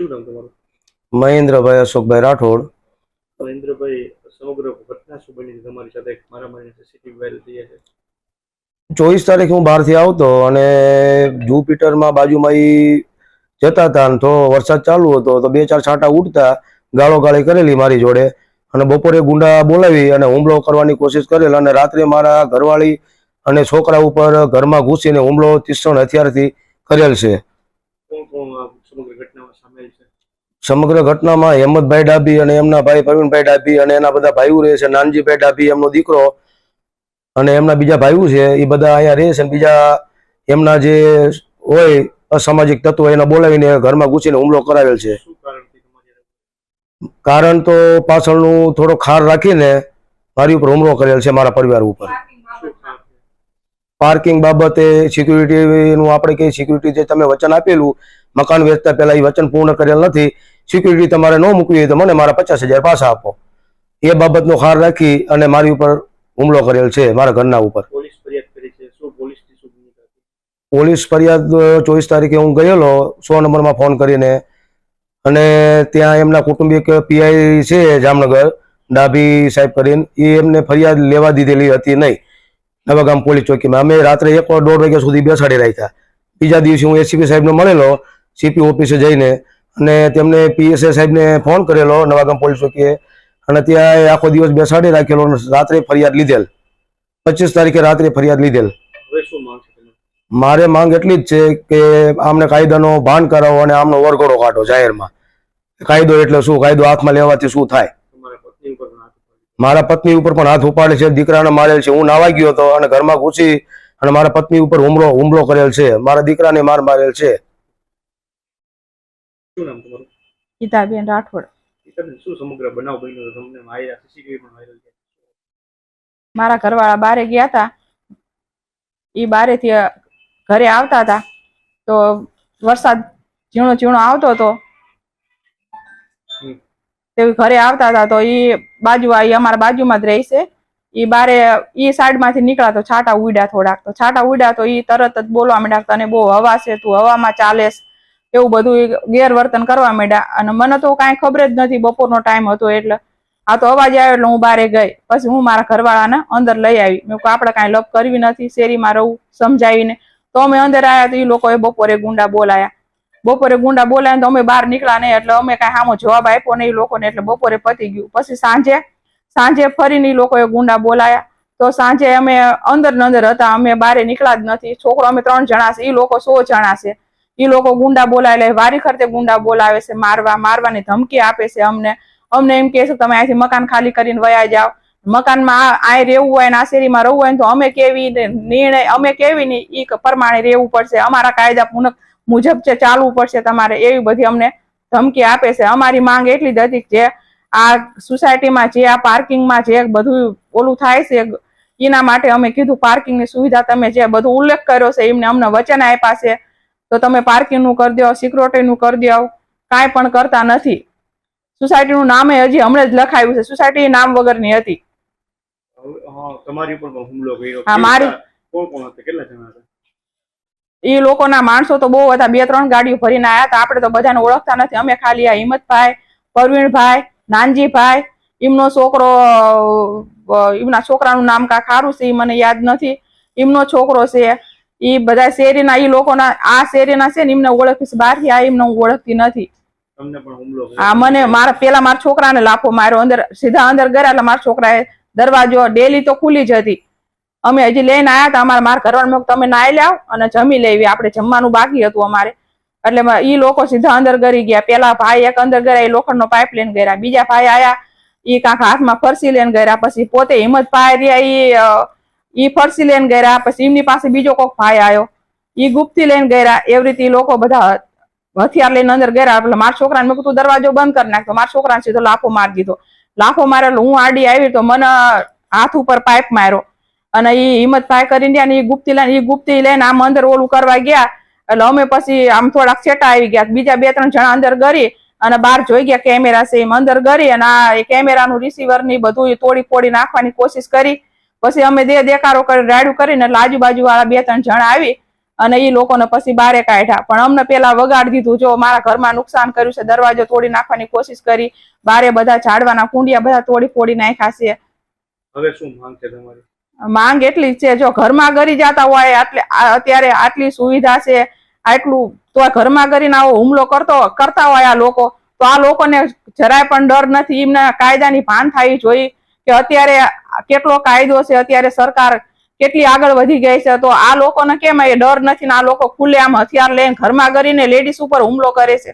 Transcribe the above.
શું નામ તમારું? મહેન્દ્રભાઈ અશોકભાઈ રાઠોડ. મહેન્દ્રભાઈ સમગ્ર ઘટના શું બની તમારી સાથે મારા મારી સીસીટીવી વાયરલ થઈ છે. ચોવીસ તારીખ હું બહારથી આવતો અને જુપિટરમાં બાજુમાં ઈ જતા હતા ને તો વરસાદ ચાલુ હતો તો બે ચાર છાંટા ઉડતા ગાળો ગાળી કરેલી મારી જોડે અને બપોરે ગુંડા બોલાવી અને હુમલો કરવાની કોશિશ કરેલ અને રાત્રે મારા ઘરવાળી અને છોકરા ઉપર ઘરમાં ઘૂસીને હુમલો તીક્ષ્ણ હથિયારથી કરેલ છે કોણ કોણ આ સમગ્ર ઘટનામાં સામેલ છે સમગ્ર ઘટનામાં હેમંતભાઈ ડાભી અને એમના ભાઈ પ્રવીણભાઈ ડાભી અને એના બધા ભાઈઓ રહે છે નાનજીભાઈ ડાભી એમનો દીકરો અને એમના બીજા ભાઈઓ છે એ બધા અહીંયા રહે છે અને બીજા એમના જે હોય અસામાજિક તત્વો એને બોલાવીને ઘરમાં ઘૂસીને હુમલો કરાવેલ છે. કારણ તો પાછળનું થોડો ખાર રાખીને મારી ઉપર હુમલો કરેલ છે મારા પરિવાર ઉપર. પાર્કિંગ બાબતે? સિક્યુરિટીનું આપણે કઈ સિક્યુરિટી જે તમે વચન આપેલું મકાન વેચતા પહેલા એ વચન પૂર્ણ કરેલ નથી. સિક્યુરિટી તમારે ન મૂકવી હોય તો મને મારા પચાસ હજાર પાછા આપો. એ બાબતનો ખાર રાખી અને મારી ઉપર હુમલો કરેલ છે મારા ઘરના ઉપર. પોલીસ ફરિયાદ ચોવીસ તારીખે હું ગયેલો સો નંબરમાં ફોન કરીને. અને ત્યાં એમના કુટુંબિક પીઆઈ છે જામનગર ડાભી સાહેબ કરીને. એ એમને ફરિયાદ લેવા દીધેલી હતી નહીં. નવાગામ પોલીસ ચોકીમાં. અમે રાત્રે એક દોઢ વાગ્યા સુધી બેસાડી રાખ્યા. બીજા દિવસે હું એસીપી સાહેબને મળેલો સીપી ઓફિસે જઈને અને તેમને પીએસએ સાહેબને ફોન કરેલો નવાગામ પોલીસ ચોકીએ અને ત્યાં આખો દિવસ બેસાડી રાખેલો અને રાત્રે ફરિયાદ લીધેલ. પચીસ તારીખે રાત્રે ફરિયાદ લીધેલ. મારે માંગ એટલી જ છે કે આમને કાયદાનો ભાન કરાવો અને આમનો વરઘોડો કાઢો જાહેરમાં. કાયદો એટલે શું? કાયદો હાથમાં લેવાથી શું થાય. મારા પત્ની ઉપર પણ હાથ ઉપાડે છે. દીકરાને મારેલ છે. હું નાવા ગયો હતો અને ઘરમાં ઘૂસી અને મારા પત્ની ઉપર હુમલો હુમલો કરેલ છે. મારા દીકરાને માર મારેલ છે. શું નામ તમારું? ગીતાબેન રાઠોડ. ગીતાબેન, શું સમગ્ર બનાવ બન્યો હતો તમને વાયરલ સીસીટીવી પણ વાયરલ છે? મારા ઘરવાળા બારે ગયા હતા. એ બારેથી ઘરે આવતા હતા. તો વરસાદ ઝીણો ઝીણો આવતો હતો. તે ઘરે આવતા હતા. તો એ બાજુ આ અમારા બાજુમાં જ રહે છે. એ બારે એ સાઈડમાંથી નીકળ્યા તો છાટા ઉડ્યા થોડાક. તો છાટા ઉડ્યા તો એ તરત જ બોલવા માંડ્યા તને બહુ હવા છે તું હવામાં ચાલેસ એવું બધું ગેરવર્તન કરવા માંડ્યા. અને મને તો કાંઈ ખબર જ નથી, બપોરનો ટાઈમ હતો એટલે. આ તો અવાજ આવ્યો એટલે હું બારે ગઈ. પછી હું મારા ઘરવાળાને અંદર લઈ આવી. મેં આપણે કાંઈ લપ કરવી નથી, શેરીમાં રહું, સમજાવીને. તો અમે અંદર આવ્યા તો એ લોકોએ બપોરે ગુંડા બોલાયા. બપોરે ગુંડા બોલાયા તો અમે બહાર નીકળ્યા નહીં એટલે અમે કાંઈ સામો જવાબ આપ્યો નહીં લોકોને એટલે બપોરે પતી ગયું. પછી સાંજે સાંજે ફરીને એ લોકોએ ગુંડા બોલાયા. તો સાંજે અમે અંદર ને અંદર હતા. અમે બારે નીકળ્યા જ નથી. છોકરો, અમે ત્રણ જણા છે. એ લોકો સો જણા છે. એ લોકો ગુંડા બોલાવે એટલે વારી ખરતે ગુંડા બોલાવે છે, મારવા, મારવાની ધમકી આપે છે અમને. અમને એમ કહે તમે અહીંથી મકાન ખાલી કરીને વયા જાઓ. મકાનમાં આ રહેવું હોય ને આ શેરીમાં રહેવું હોય તો અમે કેવી નિર્ણય, અમે કેવી ને એ પ્રમાણે રહેવું પડશે. અમારા કાયદા મુજબ છે, ચાલવું પડશે તમારે. એવી બધી અમને ધમકી આપે છે. અમારી માંગ એટલી જ હતી જે આ સોસાયટીમાં, જે આ પાર્કિંગમાં જે બધું ઓલું થાય છે, એના માટે અમે કીધું, પાર્કિંગની સુવિધા તમે જે બધું ઉલ્લેખ કર્યો છે, એમને અમને વચન આપ્યા છે. તો તમે પાર્કિંગનું કરી દો સિક્યુરિટીનું કરી દો કાંઈ પણ કરતા નથી. સોસાયટીનું નામે હજી હમણાં જ લખાયું છે. સોસાયટી નામ વગરની હતી. તમારી પણ હુમલો કર્યો. હા, મારી- કોણ કોણ હતા? કેટલા જણા હતા? એ લોકોના માણસો તો બહુ હતા. બે ત્રણ ગાડીઓ ભરીને આવ્યા હતા. આપણે તો બધાને ઓળખતા નથી. અમે ખાલી આ હિંમતભાઈ પરવીણભાઈ નાનજીભાઈ એમનો છોકરો એમના છોકરાનું નામ કાંક ખારું છે એ મને યાદ નથી. એમનો છોકરો છે. એ બધા શેરીના એ લોકોના આ શેરીના છે ને એમને ઓળખીશ બહારથી આ એમને હું ઓળખતી નથી. આ મને મારા પેલા મારા છોકરાને લાફો માર્યો અંદર સીધા અંદર ગયા એટલે મારા છોકરાએ દરવાજો ડેલી તો ખુલ્લી જ હતી. અમે હજી લઈને આવ્યા હતા અમારા મારા ઘરવાળા તમે નાઈ લાવ અને જમી લેવી આપણે જમવાનું બાકી હતું અમારે. એટલે એ ઈ લોકો સીધા અંદર ગરી ગયા. પેલા ભાઈ એક અંદર ગયા એ લોખંડનો પાઇપ લઈને ગયા બીજા ભાઈ આયા ઈ કાંક હાથમાં ફરસી લઈને ગયા પછી પોતે હિંમત પાય રહ્યા ઈ અ, ઈ ફરસી લઈને ગયા પછી એમની પાસે બીજો કોક ભાઈ આવ્યો ઈ ગુપ્તી લઈને ગયા એવી રીતે લોકો બધા હથિયાર લઈને અંદર ગયા એટલે મારા છોકરાને મેં કીધું દરવાજો બંધ કરી નાખતો મારા છોકરાને સીધો લાફો મારી દીધો. લાફો મારેલો હું આડી આવી તો મને હાથ ઉપર પાઇપ માર્યો. અને એ હિંમતભાઈ કરીને ગયા ને એ ગુપ્તી લઈને એ ગુપ્તી લઈને આમ અંદર ઓલું કરવા ગયા. એટલે અમે પછી આમ થોડાક છેટા આવી ગયા. બીજા બે ત્રણ જણા અંદર ગરી અને બહાર જોઈ ગયા કેમેરા છે એમ અંદર ગરી અને આ કેમેરાનું રિસીવરની બધું તોડી ફોડી નાખવાની કોશિશ કરી. પછી અમે દે દેકારો કરી રાડ્યું કરીને એટલે આજુબાજુ વાળા બે ત્રણ જણ આવી અને એ લોકોને પછી બારે કાઢ્યા. પણ અમને પેલા વગાડી દીધું જો મારા ઘરમાં નુકસાન કર્યું છે દરવાજો તોડી નાખવાની કોશિશ કરી બારે બધા ઝાડવાના કુંડિયા બધા તોડી ફોડી નાખ્યા છે. હવે શું માંગ છે તમારી? માંગ એટલી જ છે જો ઘરમાં ગરી જતા હોય એટલે અત્યારે આટલી સુવિધા છે આટલું તો આ ઘરમાં કરીને આવો હુમલો કરતો કરતા હોય આ લોકો તો આ લોકોને જરાય પણ ડર નથી. એમના કાયદાની ભાન થાય જોઈ કે અત્યારે કેટલો કાયદો છે અત્યારે સરકાર કેટલી આગળ વધી ગઈ છે તો આ લોકોને કેમ એ ડર નથી ને આ લોકો ખુલ્લે આમ હથિયાર લઈને ઘરમાં કરીને લેડીઝ ઉપર હુમલો કરે છે?